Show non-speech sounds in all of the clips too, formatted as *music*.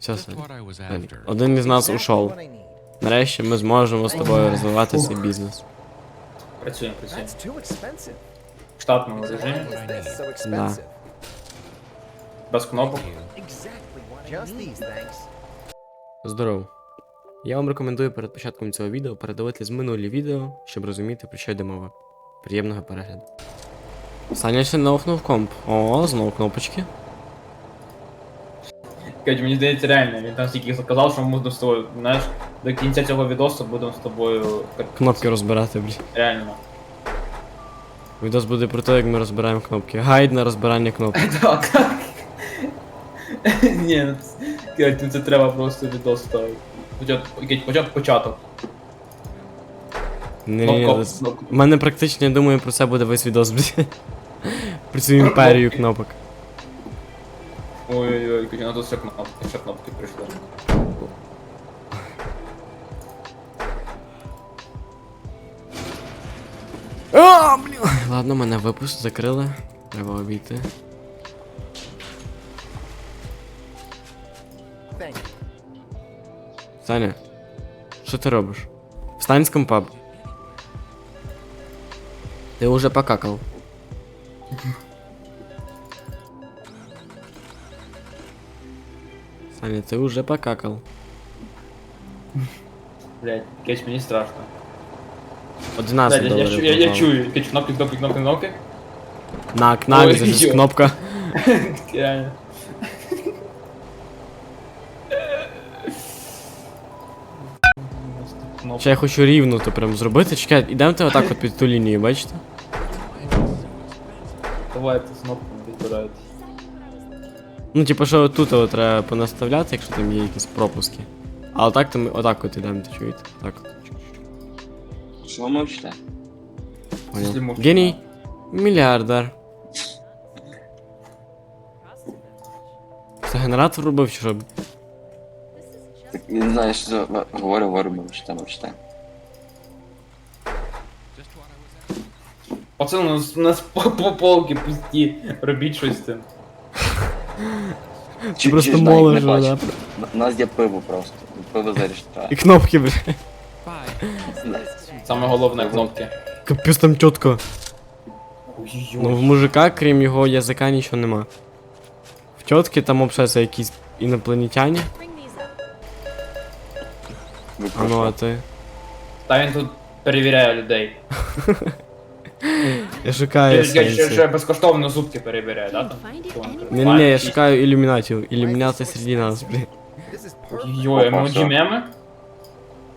Все, Саня. Один із нас ушов. Нарешті ми зможемо з тобою розвивати свій бізнес. Працюємо, працюємо. В штатному режимі, Да. без кнопок. Здорово. Я вам рекомендую перед початком цього відео передивитись минулі відео, щоб розуміти, про що йде мова. Приємного перегляду. Саня ще наухнув комп. О, знову кнопочки. Кать, мені здається, реально, він там стільки сказав, що ми будемо з тобою, знаєш, до кінця цього відосу будемо з тобою так, Кнопки розбирати, блін. реально. Відос буде про те, як ми розбираємо кнопки. Гайд на розбирання кнопок. Так, *laughs* так. Ні, ну це- Кать, ну це треба просто відос ставити. Кать, почат- початок. Кнопка- У мене практично, я думаю, про це буде весь відос, блін. *laughs* Про цю імперію кнопок. Ой-ой-ой, Кать, ну тут ще кнопки, ще кнопки прийшли. А, блін. Ладно, мене випуск закрили. Треба обійти. Саня, що ти робиш? Встань з компа. Ти уже *laughs* покакав. Саня, ти уже покакав. Блять, Кать, мені страшно. 11 Блядь, я, я, доларів. чу- я, я пропало. чую, Кать, кнопки, кнопки, кнопки, кнопки. Нак, нак, Ой, здесь йо. кнопка. *laughs* Реально. Кнопки. Ще я хочу рівно то прям зробити. Чекай, ідемте отак от під ту лінію, бачите? Давайте з кнопками підбирають. Ну, типу, що тут от треба понаставляти, якщо там є якісь пропуски. Але так то ми отак от ідемо, ти чуєте? Так от. Що мовчите? Понял. Якщо можна. Геній. Мільярдер. Це генератор робив чи що? Так він знає, що за- говорю, говорю, мовчите, мовчите. Пацани, у нас, у нас по, по полки пусті. Робіть щось з тим. Ти просто молиш, да? У нас є пиво просто. Пиво заріж. І кнопки, бля. Саме головне кнопки. Капець там чітко. Ну в мужика, крім його язика, нічого нема. В тітки там общаються якісь інопланетяні. А ну а ти. Та він тут перевіряє людей. *laughs* Я шукаю Ще, ще, ще безкоштовно зубки перевіряє, да? Там? Ні, ні, ні, я шукаю ілюмінатів. Ілюмінати серед нас, блін. Is perfect. Ой-ой, емоджі меми?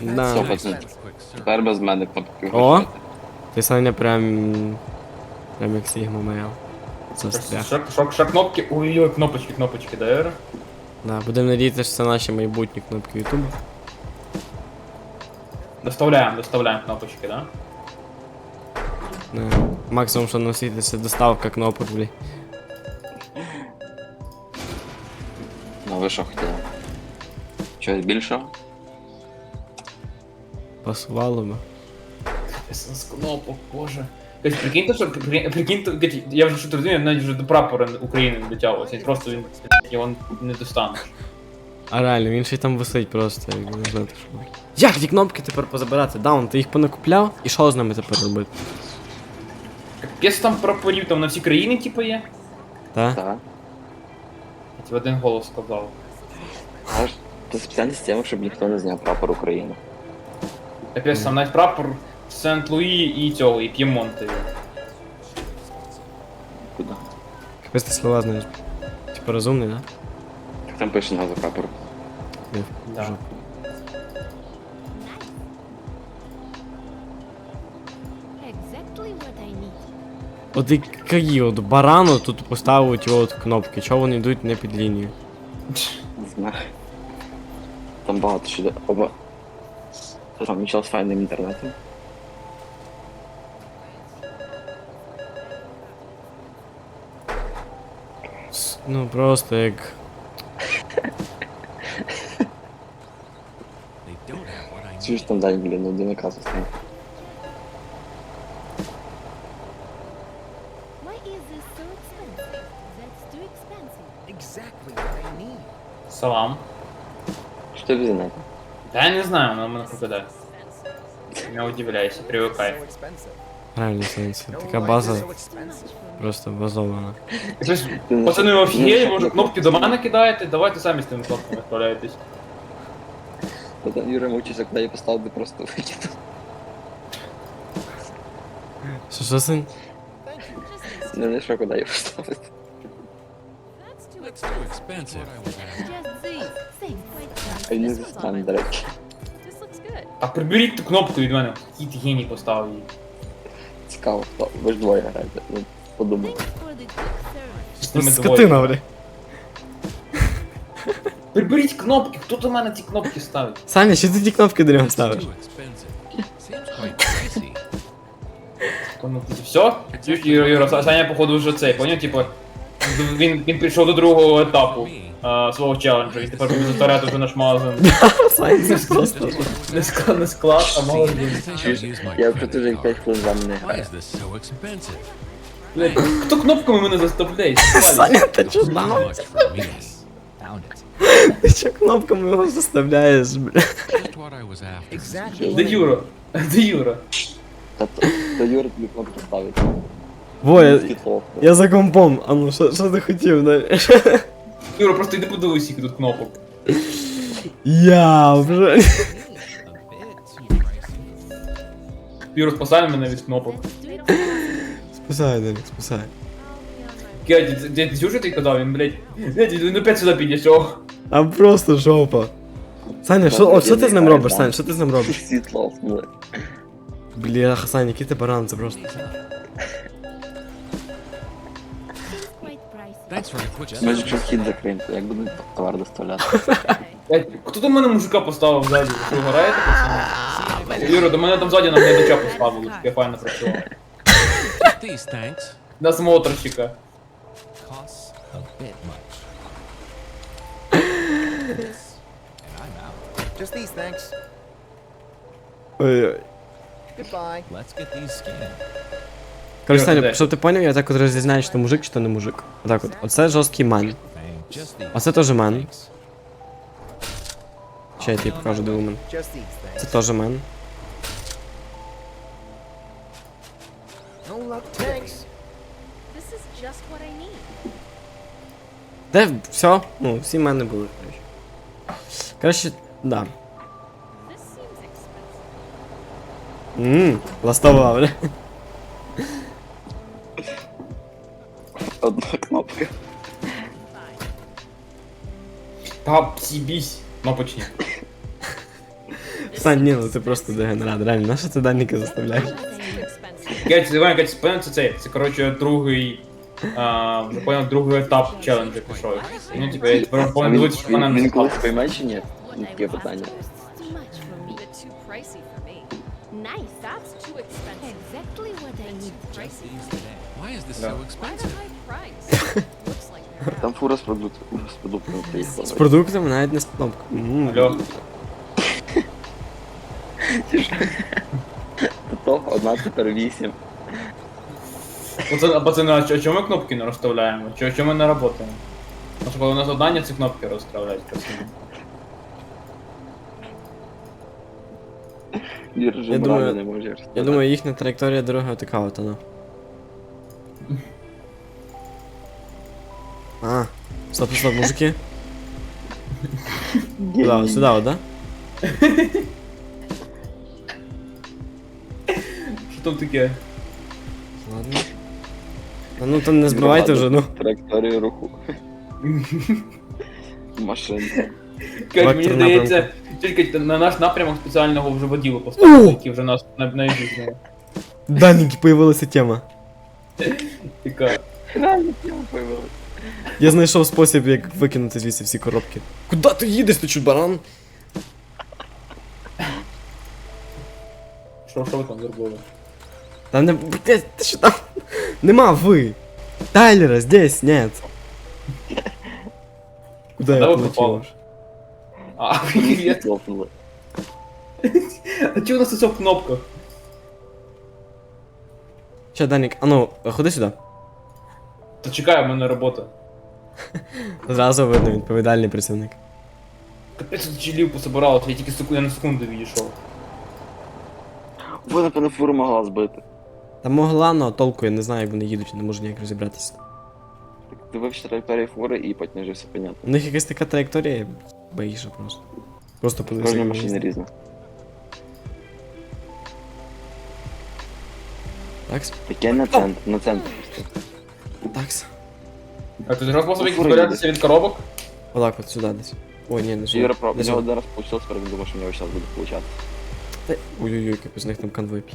Да. Все. Тепер без мене кнопки О! Ти Саня прям. Прям як Сігма моя. Це стрях. Ще, ще, ще кнопки. Ой-ой, кнопочки, кнопочки, да, Юра? Да, будемо надіятися, що це наші майбутні кнопки Ютубу. Доставляємо, доставляємо кнопочки, да? Да. Максимум, що носити, це доставка кнопок, блін. Ну ви що хотіли? Чогось більшого? Пасувало би. З кнопок, боже. Кать, прикиньте, що при- прикиньте, я вже що розумію, навіть вже до прапора України не дотягувався, він просто він його не достанеш. А реально, він ще й там висить просто, як не знати, що. Як ті кнопки тепер позабирати? Даун, ти їх понакупляв? І що з ними тепер робити? Капець там прапорів там на всі країни, типу, є? Та? Так. Кать, в один голос сказав. Аж це спеціальна система, щоб ніхто не зняв прапор України. Капець, там навіть прапор Сент-Луї і цього, і П'ємонта є. Куди? Капець ти слова знаєш. Типа розумний, да? Так там пише назва прапору. Да. жопа. От який от барану тут поставив ті от кнопки, чого вони йдуть не під лінію? Не знаю. Там багато що де. Оба. Там нічого з файним інтернетом? С- Ну просто як. Чуєш там далі, блін, один наказ останній. Салам. Що ти взяв? Та я не знаю, вона мене пропадає. Не удивляйся, привикай. So expensive. Реально сенсі. No Така life база is so expensive. просто базована. Щось, Пацани, ви офігели, може кнопки до мене кидаєте? Давайте самі з тими кнопками справляєтесь. Потім Юра мовчиться, куди я поставив, де просто викинув. Що, що син? Не знайшов, куди я поставив. That's too That's too expensive. Він не застане, до речі. А приберіть ту кнопку від мене. Який ти геній поставив її. Цікаво, хто. Ви ж двоє граєте. Ну, подумай. Скотина, бля. *laughs* Приберіть кнопки, хто до мене ці кнопки ставить? Саня, що ти ті кнопки до нього ставиш? expensive. Seems quite pricey. Тому ти все? Чуєш, Юра, Юра, Саня, походу, вже цей, поняв, типу, він, він прийшов до другого етапу а, свого челенджу, і тепер буде затаряти вже наш магазин. Просто. Не склад, не склад, а магазин. Я вже вже 5 card. хвилин з вами не граю. Блядь, хто кнопками мене заставляє? Саня, ти чо знав? Ти чо кнопками його заставляєш, бля? Де Юра? Де Юра? Та то, то Юра тобі кнопки ставить. Во, я, я за компом. А ну, що, що ти хотів, далі? Юра, просто йди подивись, скільки тут кнопок. Я вже. A bit too pricey. Юра, спасай мене від кнопок. Let's do it all. Спасай, Данік, спасай. I'll be on my Кядь, дядь, чуєш, що ти казав? Він, блядь, блядь, він опять сюди підійшов. А просто жопа. Саня, що, о, що ти з ним робиш, Саня, що ти з ним робиш? Світло, ну. Бляха, Саня, який ти баран, це просто. якщо вхід закриємо, то як будуть товар доставляти? Блядь, хто до мене мужика поставив ззаді? Ви що, граєте, пацани? Юра, до мене там ззаді на глядача поставили, щоб я файно працював. These tanks На смотрщика. costs a bit much. This, and I'm out. Just these, thanks. Ой-ой. Goodbye. Let's get these scanned. Короче, Юра, Саня, де? щоб ти поняв, я так от розрізняю, чи то мужик, чи то не мужик. Отак от. Оце жорсткий ман. Bang. Just these. Оце теж ман. Thanks. Ще я тобі покажу, де вумен. Just these, Це thanks. теж ман. No luck, thanks. This is just what I need. Де все? Ну, всі мене були, коротше. Коротше, да. This seems expensive. Ммм, ластова, бля. Одна кнопка. Та псібісь. Ну почні. Сань, ні, ну ти просто дегенерат, реально, на що ти даніки заставляєш? What I need. Кять, Іван, Кать, поняв, це цей. Це, коротше, другий. А, вже поняв, другий етап челенджу пішов. Ну, типу, я тепер А повинен він, дивитися, що мене він, не він колись став. пойме чи ні? What Ну, I Таке want питання. Nice. That's too expensive. Exactly what I need. Why is this so expensive? *laughs* Looks like they're Там фура з продуктами, з продуктами приїхала. З продуктами навіть не з кнопкою. Ммм. Алло. То одна тепер вісім. Пацани, а чо- чому ми кнопки не розставляємо? Чого чому ми не працюємо? Тому що коли на завдання ці кнопки розставляють красиво. Я думаю- не може Я думаю, їхня траєкторія дороги така от вона. *laughs* А, стоп, стоп, мужики. Куда, сюда вот, да? Що там таке? Ладно. А ну там не збивайте вже, ну. Траєкторію руху. *laughs* Машинка. Кать, мені здається, тільки на наш напрямок спеціального вже воділу поставили, О! які вже нас на- знову. Даніки, появилася тема. Така. Реально тема появилась. Я знайшов спосіб, як викинути звідси всі коробки. Куда ти їдеш, ти чуть баран? Що, що ви там зробили? Там не... Блядь, ти що там? Нема ви. Тайлера здесь нет. Куда Да я полетів? А, *laughs* привіт. Лопнули. А чого у нас це в кнопках? Ща, Данік, а ну, ходи сюди. Та чекай, у мене робота. Зразу видно відповідальний працівник. Капець тут чилів пособиралося, я тільки секунду, я на секунду відійшов. Ви, напевно, фуру могла збити. Та могла, но толку я не знаю, як вони їдуть, не можу ніяк розібратися. Ти вивчиш траєкторію фури і потім вже все понятно. У них якась така траєкторія бейша просто. Просто подивися. Кожна машина різна. Такс? Таке на центр, на центр просто. Такс. А ти зразу спосіб Фура збиратися від коробок? Отак от сюди десь. Ой, ні, не сюди. Юра, Не у нього сюди. один раз получилось, тепер він думає, що в нього зараз буде получати. Та- Ой-ой-ой, як з них там конвой п'є.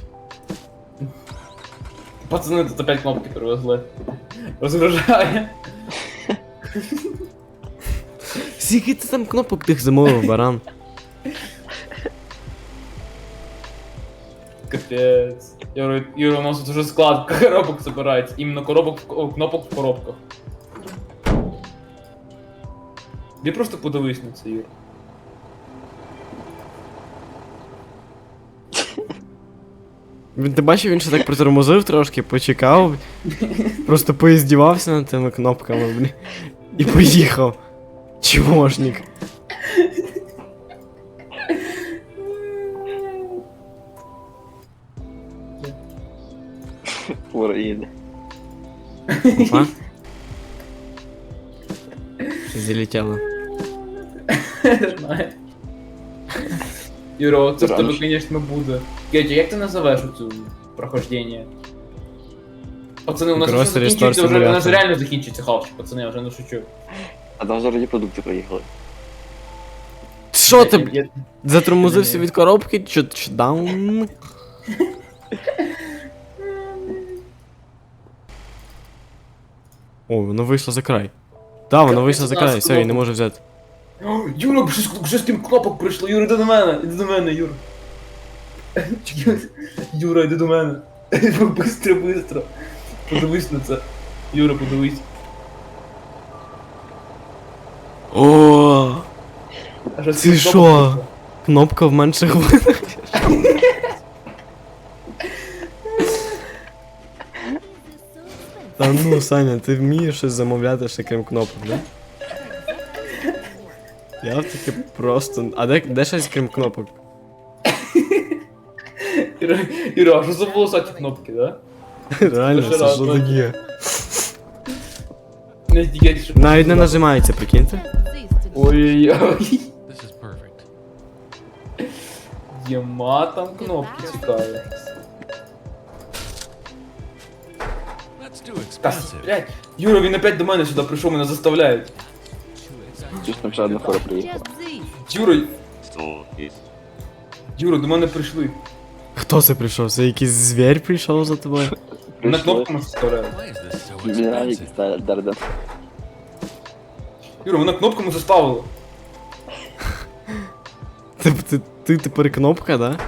Пацани тут опять кнопки привезли. Розгружає. *laughs* Скільки ти там кнопок тих замовив, баран? Капець. Юра, Юра, у нас тут уже склад *laughs* коробок збирається. Іменно коробок, в- о, кнопок в коробках. Ти просто подивись на це, Юра. Він ти бачив, він ще так притормозив трошки, почекав, просто поіздівався над тими кнопками, блін. І поїхав. Чмошник. Фура їде. Опа. Щось залетіло. Знаю. Юра, оце в тебе, Раніше. звісно, буде. Кетя, як ти називаєш оцю прохождення? Пацани, у нас Grocery вже закінчується, Store вже, у нас Simulator. реально закінчиться хавчик, пацани, я вже не шучу. А там раді продукти приїхали. Що ти я- затормозився від коробки? Чи, чи даун? О, воно вийшло за край. Так, воно вийшло за край, все, я не можу взяти. О, Юра, вже вже з тим кнопок прийшло, Юра, йди до мене, іди до мене, Юра. Юра, йди до мене. *laughs* Бистро, бистро. Подивись на це. Юра, подивись. О, Ти що? кнопка в менших видах. Та ну, Саня, ти вмієш щось замовляти ще крім кнопок, да? Я в таки просто. А де, де щось крім кнопок? Юра, Юра, а що за волосаті кнопки, да? Реально, це що таке? Не здігайте, що... Навіть не нажимається, прикиньте. Cease to Ой-ой-ой. This is perfect. Єма там кнопки цікаві. That's too Та, expensive. блядь, Юра, він опять до мене сюди прийшов, мене заставляють. Чусь там ще одна фура приїхала. Just these. Юра, Юра, до мене прийшли. Хто це прийшов? Це якийсь звір прийшов за тобою? На Прийшли. кнопками заставляють. Why is this so Мінеральні expensive? якісь дарден. Юра, мене кнопками заставили. *laughs* Ти, ти, ти тепер кнопка, да?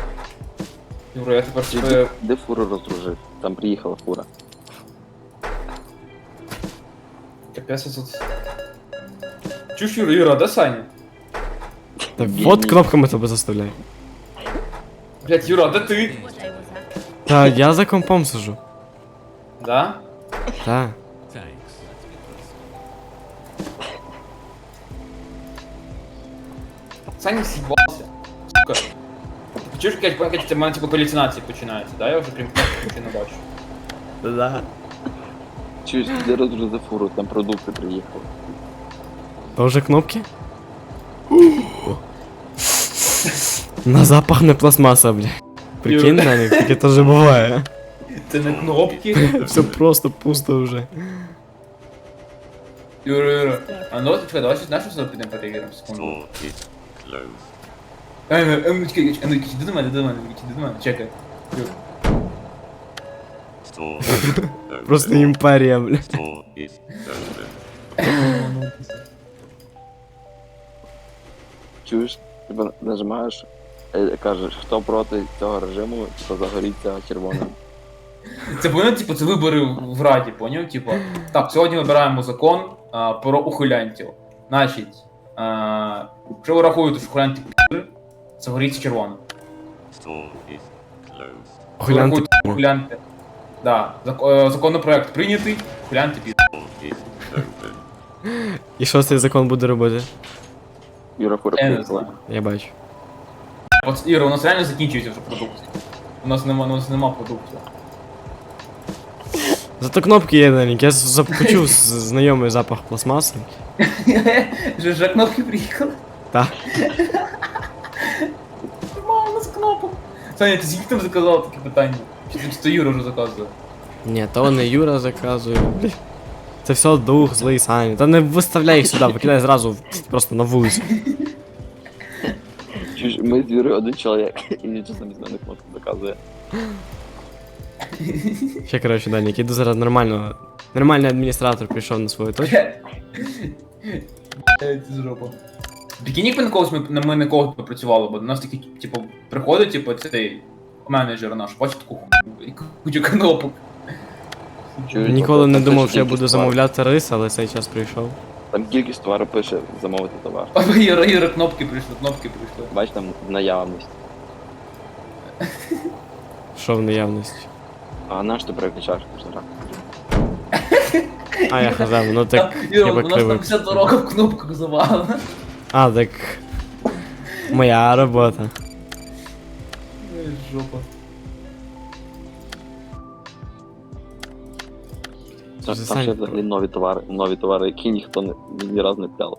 Юра, я тепер себе... Де фуру роздружив? Там приїхала фура. Капець я тут. Чуш, Юра, Юра, а де Саня? Та Ні, от ні. кнопками тебе заставляє. Блядь, Юра, а де ти? What day was that? Та я за компом сижу. Да? Та. Саня съебался. Сука. Чуєш, Кать, Кать, в мене типу галюцинації починаються, да? Я вже крім не бачу. Да. Чуєш, де роздружив фуру, там продукти приїхали. Тоже кнопки? На запах не пластмаса, бля. Прикинь на них, таке теж буває. Це не кнопки. *laughs* Все просто пусто вже. Юра, Юра. А ну, чекай, давай щось нашу сюди підемо перевіримо, секунду. Ей, ей, чекай, чекай, ну, Кіч, іди до мене, іди до мене, іди до мене, чекай. *laughs* Просто імперія, бля. Чуєш, типа нажимаєш, е, кажеш, хто проти цього режиму, то загоріться червоним. Це поняв, типу, це вибори в Раді, поняв? Типу, так, сьогодні вибираємо закон а, про ухилянтів. Значить, а, якщо ви рахуєте, що ухилянти пі***ри, загоріться червоно. Ухилянти ухилянти. Да, зак- е, законопроект прийнятий, ухилянти пі***ри. І що цей закон буде робити? Юра Я не знаю. Я бачу. От, Іра, у нас реально закінчується вже продукція. У нас нема, у нас нема продукту. Зато кнопки є, Данік. Я з- почув з- знайомий запах пластмаси. Вже вже кнопки приїхали. Та. У нас кнопок. Саня, ти скільки там заказав таке питання? Чи ти- чи то Юра вже заказує? Ні, то не Юра заказує. блін. Це все дух, злий Саня. Та не виставляй їх сюди, викидай зразу в- просто на вулицю. Чуєш, ми з Юрою один чоловік, і він чесно без мене кнопку заказує. Ще коротше, Данік, іду зараз нормально. Нормальний адміністратор прийшов на свою точку. Жопа. Як ми на когось ми, на- ми на когось попрацювали, бо до нас такий, типу, приходить, типу, цей менеджер наш, бачить таку хуйню і кучу кнопок. Чуєш, Ніколи там не пише думав, що я буду товару. замовляти рис, але цей час прийшов. Там кількість товару пише замовити товар. А Юра, Юра, кнопки прийшли, кнопки прийшли. Бач там наявність. Що в наявності. А наш ти переключаєш кожен раз. А, я хазав, ну так. Юра, я у нас там покривив. вся дорога в кнопках завалена. А, так. Моя робота. Ой, Жопа. Там, ще Саня- взагалі нові товари, нові товари, які ніхто не, ні разу не пляв.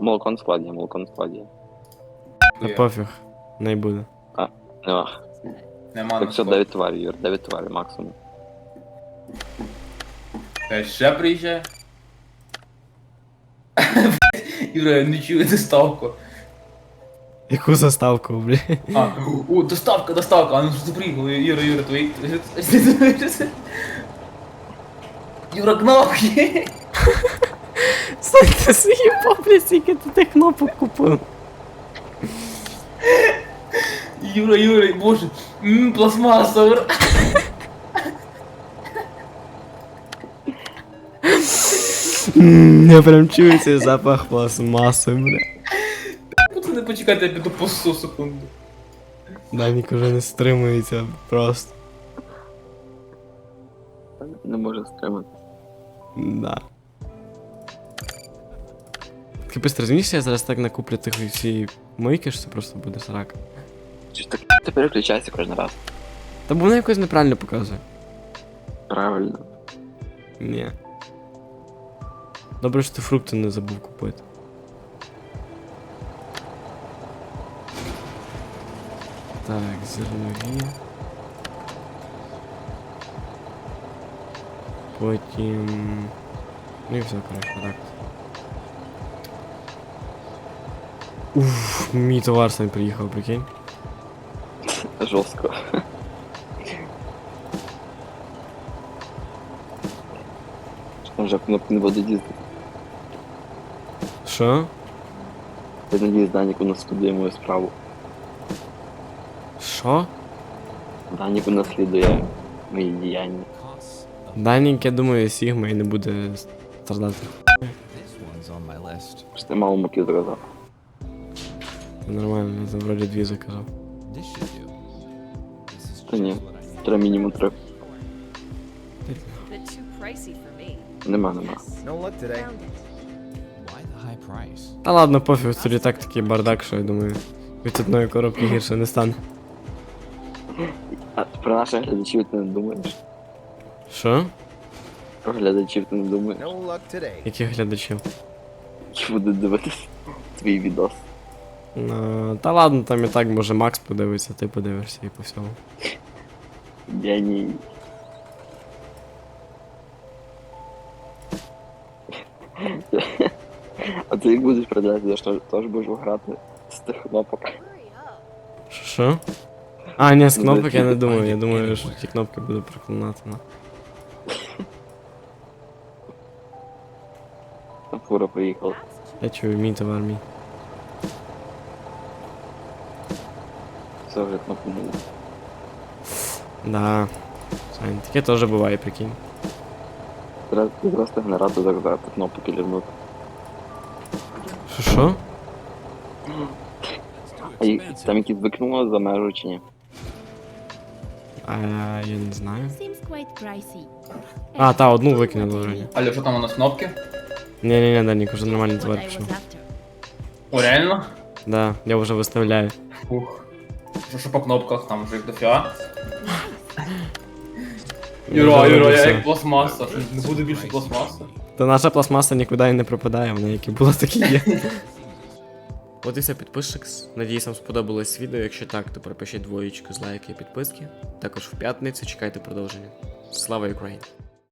Молоко на складі, молоко на складі. Та пофіг. Не буде. Нема. Нема Так на все, сході. 9 товарів, Юр, 9 товарів максимум. Е, Ще приїжджає. *laughs* Юра, я не чую доставку. Яку заставку, блін? А, о, доставка, доставка, а ну що ти приїхали, Юра, Юра, твої. Юра, кнопки! Сань, ти заїбав, блядь, скільки ти тих кнопок купив. Юра, Юра, боже, ммм, пластмаса, ура. М, Я прям чую цей запах пластмаси, бля. Пацани, почекайте, я піду посу секунду. Данік уже не стримується просто. Не може стримати. Да. Ти быстро розумієш, я зараз так накуплю тих всі мойки, що це просто буде срака. Чи ж так ти переключайся кожен раз. Та бо вона якось неправильно показує. Правильно. Ні. Добре, що ти фрукти не забув купити. Так, зернові. Потім. Ну і все, коротше, так. Уф, мій товар сам приїхав, прикинь. Жорстко. Там вже кнопки не будуть їздити. Що? Я надіюсь, Данік у нас слідує мою справу. Що? Данік у нас слідує мої діяння. Данік, я думаю, Сігма і не буде страдати. Просто я мало муки. Це нормально, я там вроді дві заказав. Та ні. Треба мінімум три. Нема, нема. Та ладно, пофіг, тут так такий бардак, що я думаю, від одної коробки гірше не стане. А про наших глядачів ти не думаєш? Що? Про глядачів ти не думаєш? Яких глядачів? Які будуть дивитись твій відос? Ну, та ладно, там і так може Макс подивиться, ти подивишся і по всьому. Геній. А ти як будеш продавати, ти ж теж- будеш грати з тих кнопок. Що? А, ні, з Ну, кнопок я не думаю, я думаю, що ті кнопки буду проклинати. Ну. Фура приїхала. Я чую, мій товар мій. Все вже кнопку не буде. Да. Сань, таке теж буває, прикинь. Треба просто генератор заказати кнопку кілірнути. Що що? А їх там якісь викинуло за межу чи ні? А я не знаю. Seems quite pricey. А, та, одну викинули вже. Алло, що там у нас кнопки? Ні, ні, ні, Данік, уже нормальний What товар I пішов. was after. О, реально? Да, я вже виставляю. Ух. Що, що по кнопках, там вже їх дофіга. Юра, Вже Юра, я як пластмаса. Що, Не буде більше пластмаси. Та наша пластмаса нікуди і не пропадає, вона які була, так і є. От і все, підписчик. Надіюсь, вам сподобалось відео. Якщо так, то пропишіть двоєчку з лайки і підписки. Також в п'ятницю чекайте продовження. Слава Україні!